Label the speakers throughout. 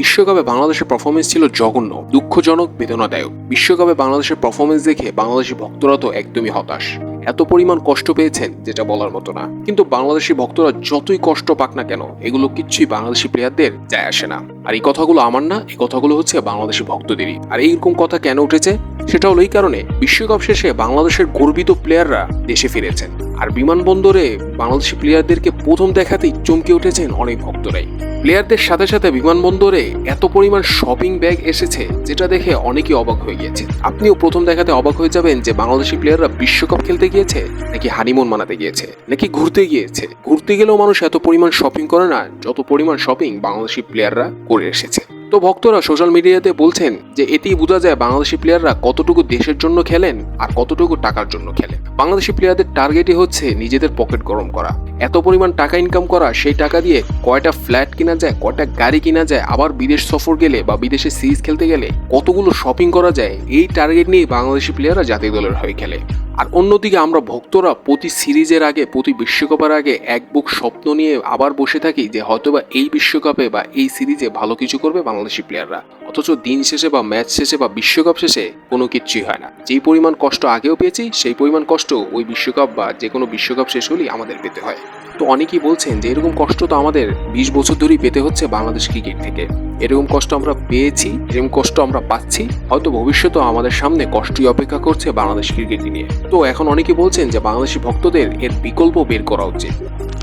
Speaker 1: বিশ্বকাপে বাংলাদেশের পারফরমেন্স ছিল জঘন্য, দুঃখজনক, বেদনাদায়ক। বিশ্বকাপে বাংলাদেশের পারফরমেন্স দেখে বাংলাদেশি ভক্তরা তো একদমই হতাশ। এত পরিমাণ কষ্ট পেয়েছেন, যেটা বলার মতো না। কিন্তু বাংলাদেশি ভক্তরা যতই কষ্ট পাক না কেন, এগুলো কিচ্ছুই বাংলাদেশি প্লেয়ারদের যায় আসে না। আর এই কথাগুলো আমার না, এই কথাগুলো হচ্ছে বাংলাদেশি ভক্তদেরই। আর এইরকম কথা কেন উঠেছে? সেটা হলো এই কারণে, বিশ্বকাপ শেষে বাংলাদেশের গর্বিত প্লেয়াররা দেশে ফিরেছেন। আর বিমানবন্দরে বাংলাদেশি প্লেয়ারদেরকে প্রথম দেখাতেই চমকে উঠেছেন অনেক ভক্তরাই। প্লেয়ারদের সাথে সাথে বিমানবন্দরে এত পরিমাণ শপিং ব্যাগ এসেছে, যেটা দেখে অনেকেই অবাক হয়ে গিয়েছে। আপনিও প্রথম দেখাতে অবাক হয়ে যাবেন যে বাংলাদেশি প্লেয়াররা বিশ্বকাপ খেলতে গিয়েছে, নাকি হানিমুন মানাতে গিয়েছে, নাকি ঘুরতে গিয়েছে। ঘুরতে গেলেও মানুষ এত পরিমাণ শপিং করে না, যত পরিমাণ শপিং বাংলাদেশি প্লেয়াররা করে এসেছে। তো ভক্তরা সোশ্যাল মিডিয়াতে বলছেন যে এতেই বোঝা যায় বাংলাদেশি প্লেয়াররা কতটুকু দেশের জন্য খেলেন আর কতটুকু টাকার জন্য খেলেন। বাংলাদেশি প্লেয়ারদের টার্গেটই হচ্ছে নিজেদের পকেট গরম করা। এত পরিমাণ টাকা ইনকাম করা, সেই টাকা দিয়ে কয়টা ফ্ল্যাট কিনা যায়, কয়টা গাড়ি কিনা যায়, আবার বিদেশ সফর গেলে বা বিদেশে সিরিজ খেলতে গেলে কতগুলো শপিং করা যায়, এই টার্গেট নিয়ে বাংলাদেশি প্লেয়াররা জাতীয় দলের হয়ে খেলে। আর অন্যদিকে আমরা ভক্তরা প্রতি সিরিজের আগে, প্রতি বিশ্বকাপের আগে এক বুক স্বপ্ন নিয়ে আবার বসে থাকি যে হয়তোবা এই বিশ্বকাপে বা এই সিরিজে ভালো কিছু করবে বাংলাদেশি প্লেয়াররা অথচ দিন শেষে বা ম্যাচ শেষে বা বিশ্বকাপ শেষে কোনো কিচ্ছুই হয় না। যেই পরিমাণ কষ্ট আগেও পেয়েছি, সেই পরিমাণ কষ্ট ওই বিশ্বকাপ বা যে কোনো বিশ্বকাপ শেষ হলেই আমাদের পেতে হয়। তো অনেকেই বলছেন যে এরকম কষ্ট তো আমাদের বিশ বছর ধরেই পেতে হচ্ছে বাংলাদেশ ক্রিকেট থেকে। এরকম কষ্ট আমরা পেয়েছি, এরকম কষ্ট আমরা পাচ্ছি, হয়তো ভবিষ্যতে আমাদের সামনে কষ্টই অপেক্ষা করছে বাংলাদেশ ক্রিকেট নিয়ে। তো এখন অনেকে বলছেন যে বাংলাদেশি ভক্তদের এর বিকল্প বের করা উচিত।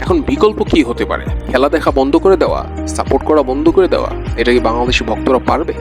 Speaker 1: এখন বিকল্প কি হতে পারে? খেলা দেখা বন্ধ করে দেওয়া সাপোর্ট করা বন্ধ করে দেওয়া, এটা কি বাংলাদেশি ভক্তরা পারবে?